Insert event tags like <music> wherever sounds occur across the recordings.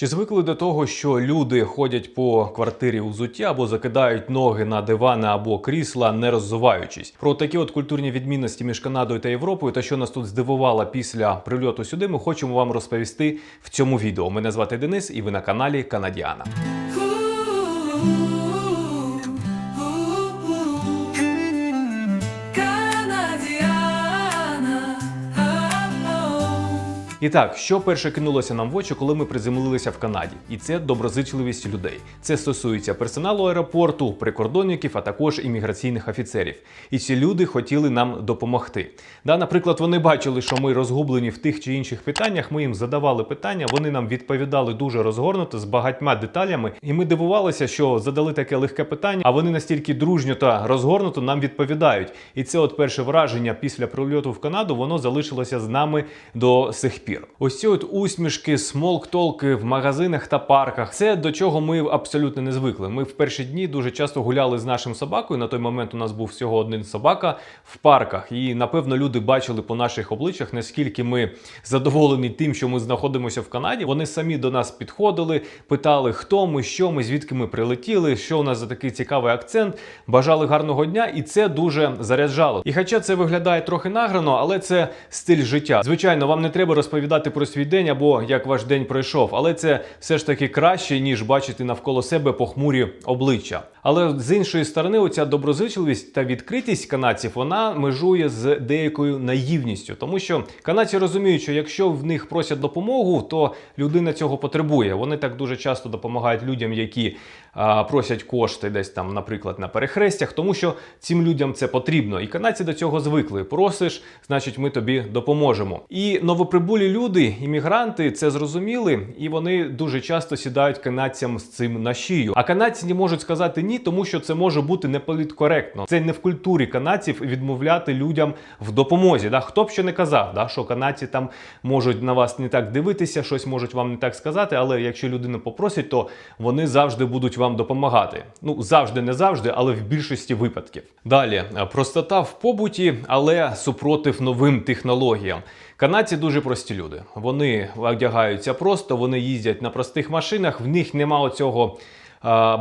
Чи звикли до того, що люди ходять по квартирі у зуття або закидають ноги на дивани або крісла, не роззуваючись? Про такі от культурні відмінності між Канадою та Європою та що нас тут здивувало після прильоту сюди, ми хочемо вам розповісти в цьому відео. Мене звати Денис, і ви на каналі Канадіана. І так, що перше кинулося нам в очі, коли ми приземлилися в Канаді, і це доброзичливість людей. Це стосується персоналу аеропорту, прикордонників, а також імміграційних офіцерів. І ці люди хотіли нам допомогти. Да, наприклад, вони бачили, що ми розгублені в тих чи інших питаннях. Ми їм задавали питання, вони нам відповідали дуже розгорнуто з багатьма деталями. І ми дивувалися, що задали таке легке питання, а вони настільки дружньо та розгорнуто нам відповідають. І це от перше враження після прильоту в Канаду, воно залишилося з нами до сих пір. Ось ці от усмішки, смолктолки в магазинах та парках. Це до чого ми абсолютно не звикли. Ми в перші дні дуже часто гуляли з нашим собакою. На той момент у нас був всього один собака в парках. І напевно люди бачили по наших обличчях, наскільки ми задоволені тим, що ми знаходимося в Канаді. Вони самі до нас підходили, питали, хто ми, що ми, звідки ми прилетіли, що у нас за такий цікавий акцент. Бажали гарного дня, і це дуже заряджало. І хоча це виглядає трохи награно, але це стиль життя. Звичайно, вам не треба розповідати про свій день або як ваш день пройшов, але це все ж таки краще, ніж бачити навколо себе похмурі обличчя. Але з іншої сторони, оця доброзичливість та відкритість канадців вона межує з деякою наївністю, тому що канадці розуміють, що якщо в них просять допомогу, то людина цього потребує. Вони так дуже часто допомагають людям, які а, просять кошти десь там, наприклад, на перехрестях, тому що цим людям це потрібно. І канадці до цього звикли. Просиш, значить, ми тобі допоможемо. І новоприбулі люди, іммігранти, це зрозуміли, і вони дуже часто сідають канадцям з цим на шию. А канадці не можуть сказати ні, тому що це може бути неполіткоректно. Це не в культурі канадців відмовляти людям в допомозі. Да? Хто б що не казав, да? що канадці там можуть на вас не так дивитися, щось можуть вам не так сказати, але якщо людина попросить, то вони завжди будуть вам допомагати. Ну завжди, не завжди, але в більшості випадків. Далі простота в побуті, але супротив новим технологіям. Канадці дуже прості люди. Вони одягаються просто, вони їздять на простих машинах, в них нема оцього.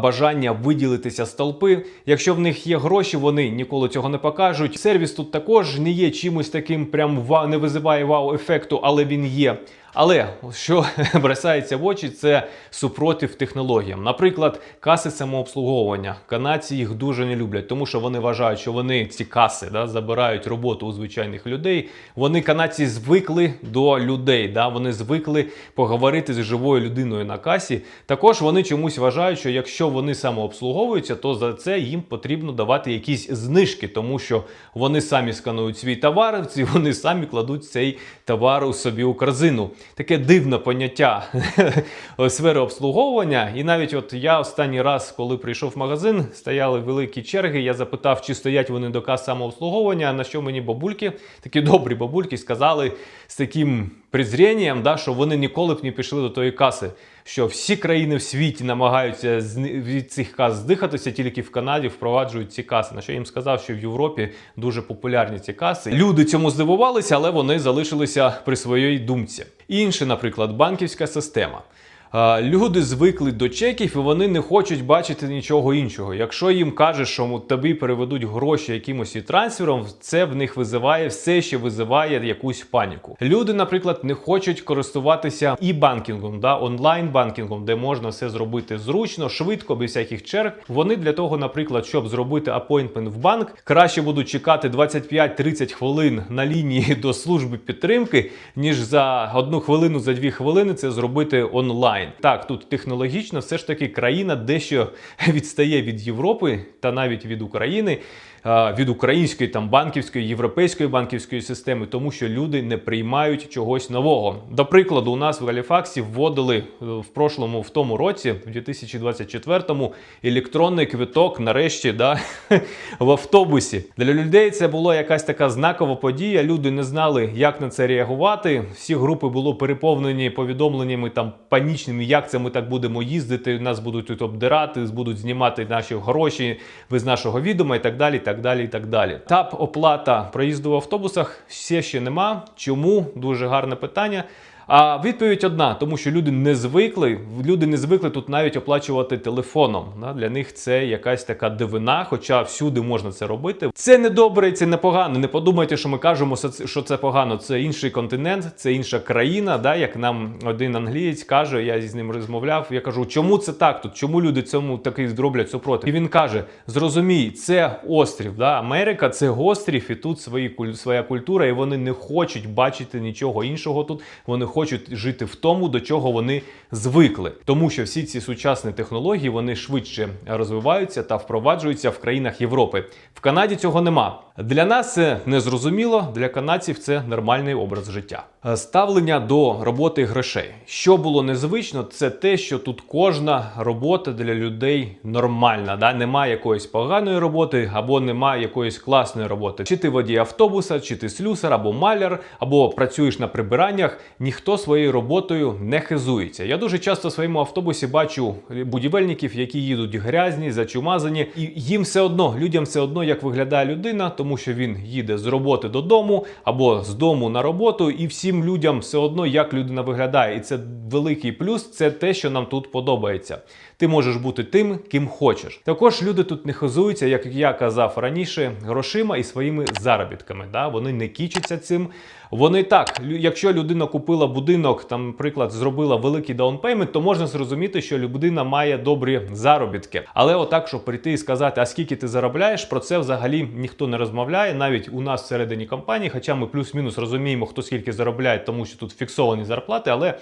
Бажання виділитися з толпи. Якщо в них є гроші, вони ніколи цього не покажуть. Сервіс тут також не є чимось таким, прям ва- не визиває вау-ефекту, але він є. Але що <laughs> бросається в очі, це супротив технологіям. Наприклад, каси самообслуговування. Канадці їх дуже не люблять, тому що вони вважають, що вони ці каси да, забирають роботу у звичайних людей. Вони канадці звикли до людей. Да, вони звикли поговорити з живою людиною на касі. Також вони чомусь вважають, що якщо вони самообслуговуються, то за це їм потрібно давати якісь знижки, тому що вони самі сканують свій товар, <laughs> вони самі кладуть цей товар у собі у корзину. Таке дивне поняття <laughs> сфери обслуговування. І навіть от я останній раз, коли прийшов в магазин, стояли великі черги. Я запитав, чи стоять вони до кас самообслуговування. На що мені бабульки, такі добрі бабульки, сказали з таким презрінням, да, що вони ніколи б не пішли до тої каси. Що всі країни в світі намагаються від цих кас здихатися, тільки в Канаді впроваджують ці каси. На що я їм сказав, що в Європі дуже популярні ці каси. Люди цьому здивувалися, але вони залишилися при своїй думці. Інше, наприклад, банківська система. Люди звикли до чеків і вони не хочуть бачити нічого іншого. Якщо їм кажеш, що тобі переведуть гроші якимось і трансфером, це в них визиває все ще визиває якусь паніку. Люди, наприклад, не хочуть користуватися і банкінгом, да, онлайн банкінгом, де можна все зробити зручно, швидко, без всяких черг. Вони для того, наприклад, щоб зробити апойнтмент в банк, краще будуть чекати 25-30 хвилин на лінії <laughs> до служби підтримки, ніж за одну хвилину, за дві хвилини це зробити онлайн. Так, тут технологічно все ж таки країна дещо відстає від Європи та навіть від України. Від української там банківської європейської банківської системи, тому що люди не приймають чогось нового. До прикладу, у нас в Галіфаксі вводили е, в прошлому, в тому році, в 2024-му, електронний квиток, нарешті, да, <laughs> в автобусі. Для людей це була якась така знакова подія. Люди не знали, як на це реагувати. Всі групи були переповнені повідомленнями там панічними, як це ми так будемо їздити. Нас будуть тут обдирати, будуть знімати наші гроші без нашого відома і так далі. Так далі. і так далі. ТАП оплата проїзду в автобусах все ще нема. Чому? Дуже гарне питання. А відповідь одна, тому що люди не звикли, люди не звикли тут навіть оплачувати телефоном. Для них це якась така дивина, хоча всюди можна це робити. Це не добре, це не погано. Не подумайте, що ми кажемо, що це- погано. Це інший континент, це інша країна. Да? Як нам один англієць каже, я з ним розмовляв. Я кажу, чому це так тут? Чому люди цьому такий зроблять супротив? І він каже: зрозумій, це острів. Да? Америка це острів, і тут свої своя культура, і вони не хочуть бачити нічого іншого тут. Вони хочуть жити в тому, до чого вони звикли. Тому що всі ці сучасні технології вони швидше розвиваються та впроваджуються в країнах Європи. В Канаді цього нема. Для нас це незрозуміло, для канадців це нормальний образ життя. Е, Ставлення до роботи грошей. Що було незвично, це те, що тут кожна робота для людей нормальна. Да? Немає якоїсь поганої роботи або немає якоїсь класної роботи. Чи ти водій автобуса, чи ти слюсар, або маляр, або працюєш на прибираннях. Ніхто своєю роботою не хизується. Я дуже часто в своєму автобусі бачу будівельників, які їдуть грязні, зачумазані, і їм все одно, людям все одно, як виглядає людина, тому що він їде з роботи додому або з дому на роботу, і всім людям все одно, як людина виглядає. І це великий плюс, це те, що нам тут подобається. Ти можеш бути тим, ким хочеш. Також люди тут не хизуються, як я казав раніше, грошима і своїми заробітками. Да? Вони не кічаться цим. Вони так, якщо людина купила будинок, там, наприклад, зробила великий даунпеймент, то можна зрозуміти, що людина має добрі заробітки. Але отак, щоб прийти і сказати, а скільки ти заробляєш, про це взагалі ніхто не розмовляє, навіть у нас всередині компанії, хоча ми плюс-мінус розуміємо, хто скільки заробляє, тому що тут фіксовані зарплати, але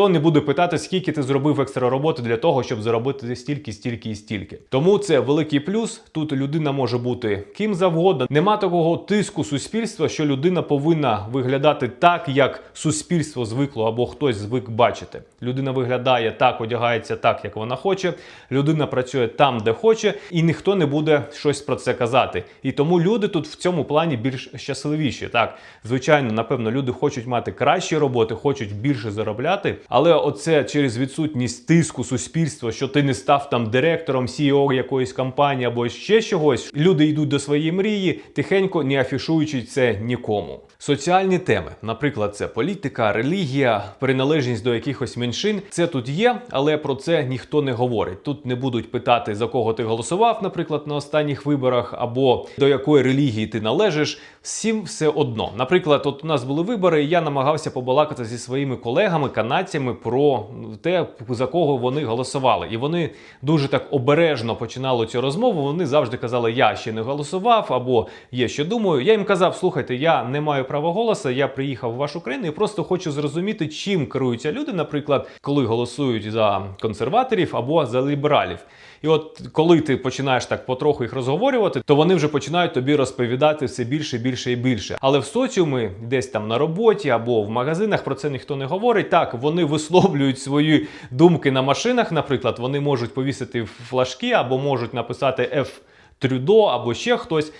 ніхто не буде питати, скільки ти зробив екстра роботи для того, щоб заробити стільки, стільки і стільки. Тому це великий плюс. Тут людина може бути ким завгодно. Нема такого тиску суспільства, що людина повинна виглядати так, як суспільство звикло або хтось звик бачити. Людина виглядає так, одягається так, як вона хоче. Людина працює там, де хоче, і ніхто не буде щось про це казати. І тому люди тут в цьому плані більш щасливіші. Так, звичайно, напевно, люди хочуть мати кращі роботи, хочуть більше заробляти, але оце через відсутність тиску суспільства, що ти не став там директором, CEO якоїсь компанії або ще чогось. Люди йдуть до своєї мрії, тихенько не афішуючи це нікому. Соціальні теми, наприклад, це політика, релігія, приналежність до якихось меншин. Це тут є, але про це ніхто не говорить. Тут не будуть питати за кого ти голосував, наприклад, на останніх виборах, або до якої релігії ти належиш. Всім все одно. Наприклад, от у нас були вибори, і я намагався побалакати зі своїми колегами, канадцями про те, за кого вони голосували. І вони дуже так обережно починали цю розмову. Вони завжди казали, я ще не голосував, або є ще думаю. Я їм казав, слухайте, я не маю права голосу, я приїхав в вашу країну і просто хочу зрозуміти, чим керуються люди, наприклад, коли голосують за консерваторів або за лібералів. І от коли ти починаєш так потроху їх розговорювати, то вони вже починають тобі розповідати все більше, більше і більше. Але в соціумі, десь там на роботі або в магазинах про це ніхто не говорить. Так, вони висловлюють свої думки на машинах. Наприклад, вони можуть повісити флажки або можуть написати F Трюдо або ще хтось.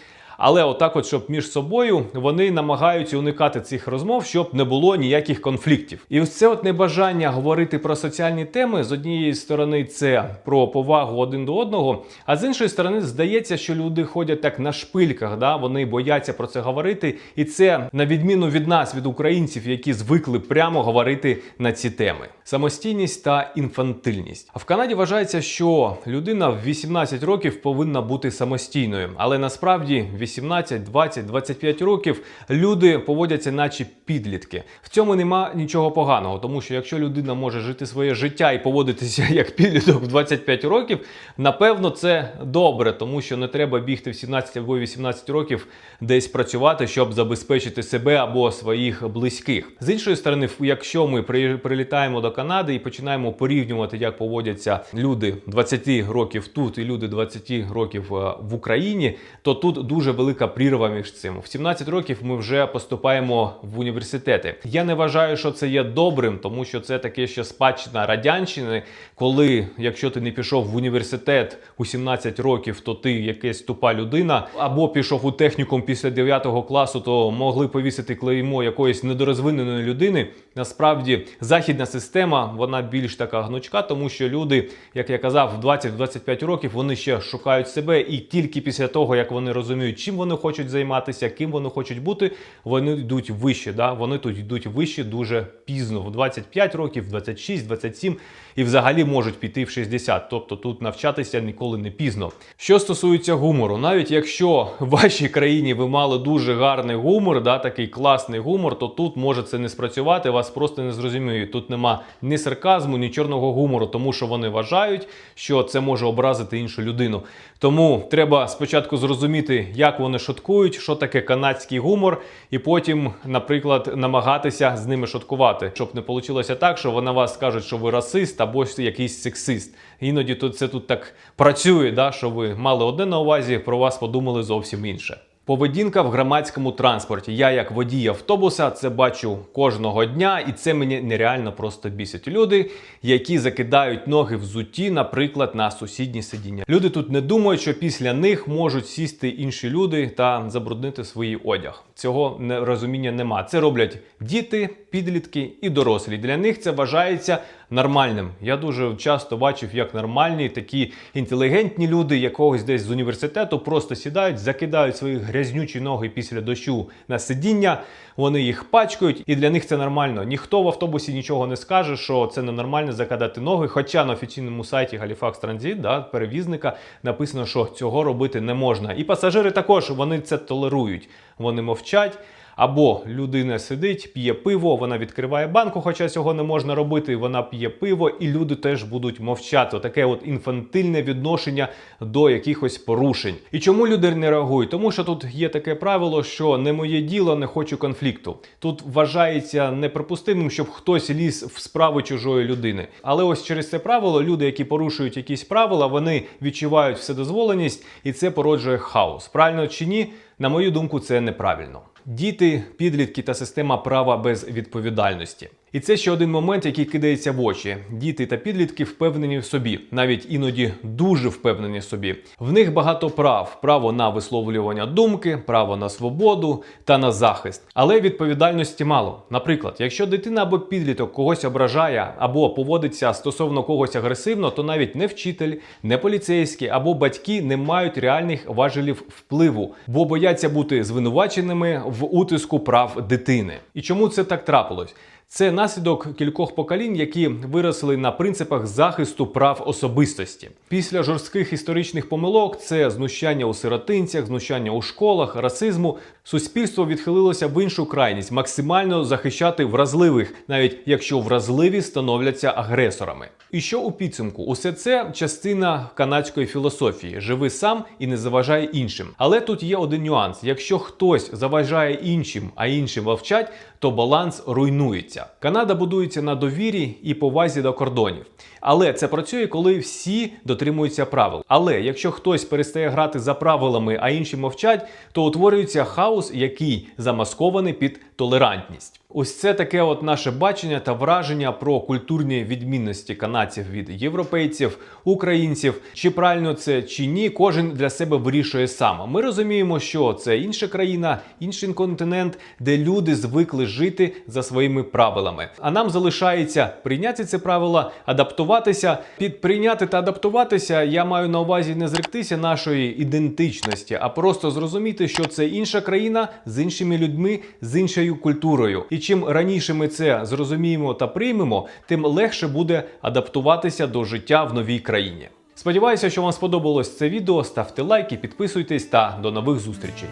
Але отак, от, щоб між собою вони намагаються уникати цих розмов, щоб не було ніяких конфліктів. І ось це от небажання говорити про соціальні теми з однієї сторони, це про повагу один до одного. А з іншої сторони, здається, що люди ходять так на шпильках, да? вони бояться про це говорити. І це на відміну від нас, від українців, які звикли прямо говорити на ці теми. Самостійність та інфантильність. А в Канаді вважається, що людина в 18 років повинна бути самостійною, але насправді 18, 20, 25 років люди поводяться, наче підлітки. В цьому нема нічого поганого, тому що якщо людина може жити своє життя і поводитися <laughs> як підліток в 25 років, напевно, це добре, тому що не треба бігти в 17 або 18 років десь працювати, щоб забезпечити себе або своїх близьких. З іншої сторони, якщо ми при- прилітаємо до Канади і починаємо порівнювати, як поводяться люди 20 років тут і люди 20 років е, в Україні, то тут дуже велика прірва між цим. В 17 років ми вже поступаємо в університети. Я не вважаю, що це є добрим, тому що це таке ще спадщина радянщини, коли якщо ти не пішов в університет у 17 років, то ти якась тупа людина, або пішов у технікум після 9 класу, то могли повісити клеймо якоїсь недорозвиненої людини. Насправді західна система вона більш така гнучка, тому що люди, як я казав, в 20-25 років вони ще шукають себе, і тільки після того, як вони розуміють, чим вони хочуть займатися, ким вони хочуть бути, вони йдуть вище. Да? Вони тут йдуть вище дуже пізно, в 25 років, 26, 27 і взагалі можуть піти в 60. Тобто тут навчатися ніколи не пізно. Що стосується гумору, навіть якщо в вашій країні ви мали дуже гарний гумор, да, такий класний гумор, то тут може це не спрацювати, вас просто не зрозуміють. Тут нема ні сарказму, ні чорного гумору, тому що вони вважають, що це може образити іншу людину. Тому треба спочатку зрозуміти, як вони шуткують, що таке канадський гумор, і потім, наприклад, намагатися з ними шуткувати, щоб не вийшло так, що вони вас скажуть, що ви расист або якийсь сексист. Іноді тут це тут так працює, да, що ви мали одне на увазі, про вас подумали зовсім інше. Поведінка в громадському транспорті. Я, як водій автобуса, це бачу кожного дня, і це мені нереально просто бісить. Люди, які закидають ноги в зуті, наприклад, на сусідні сидіння. Люди тут не думають, що після них можуть сісти інші люди та забруднити свій одяг. Цього не- розуміння нема. Це роблять діти, підлітки і дорослі. Для них це вважається нормальним. Я дуже часто бачив, як нормальні такі інтелігентні люди якогось десь з університету просто сідають, закидають свої грязнючі ноги після дощу на сидіння. Вони їх пачкають, і для них це нормально. Ніхто в автобусі нічого не скаже, що це ненормально закидати ноги. Хоча на офіційному сайті Halifax Transit, да, перевізника, написано, що цього робити не можна. І пасажири також вони це толерують. Вони мовчать. Або людина сидить, п'є пиво, вона відкриває банку, хоча цього не можна робити. Вона п'є пиво, і люди теж будуть мовчати. Таке от інфантильне відношення до якихось порушень. І чому люди не реагують? Тому що тут є таке правило, що не моє діло, не хочу конфлікту. Тут вважається неприпустимим, щоб хтось ліз в справи чужої людини. Але ось через це правило люди, які порушують якісь правила, вони відчувають вседозволеність, і це породжує хаос. Правильно чи ні? На мою думку, це неправильно. Діти, підлітки та система права без відповідальності. І це ще один момент, який кидається в очі. Діти та підлітки впевнені в собі, навіть іноді дуже впевнені в собі. В них багато прав: право на висловлювання думки, право на свободу та на захист. Але відповідальності мало. Наприклад, якщо дитина або підліток когось ображає або поводиться стосовно когось агресивно, то навіть не вчитель, не поліцейський або батьки не мають реальних важелів впливу, бо бояться бути звинуваченими в утиску прав дитини. І чому це так трапилось? Це наслідок кількох поколінь, які виросли на принципах захисту прав особистості. Після жорстких історичних помилок це знущання у сиротинцях, знущання у школах, расизму. Суспільство відхилилося в іншу крайність максимально захищати вразливих, навіть якщо вразливі становляться агресорами. І що у підсумку? Усе це частина канадської філософії: живи сам і не заважай іншим. Але тут є один нюанс: якщо хтось заважає іншим, а інші мовчать, то баланс руйнується. Канада будується на довірі і повазі до кордонів. Але це працює, коли всі дотримуються правил. Але якщо хтось перестає грати за правилами, а інші мовчать, то утворюється хаос, який замаскований під толерантність. Ось це таке от наше бачення та враження про культурні відмінності канадців від європейців, українців. Чи правильно це чи ні, кожен для себе вирішує сам. Ми розуміємо, що це інша країна, інший континент, де люди звикли жити за своїми правилами. А нам залишається прийняти ці правила, адаптуватися. Під прийняти та адаптуватися я маю на увазі не зректися нашої ідентичності, а просто зрозуміти, що це інша країна з іншими людьми, з іншою культурою. І чим раніше ми це зрозуміємо та приймемо, тим легше буде адаптуватися до життя в новій країні. Сподіваюся, що вам сподобалось це відео. Ставте лайки, підписуйтесь та до нових зустрічей.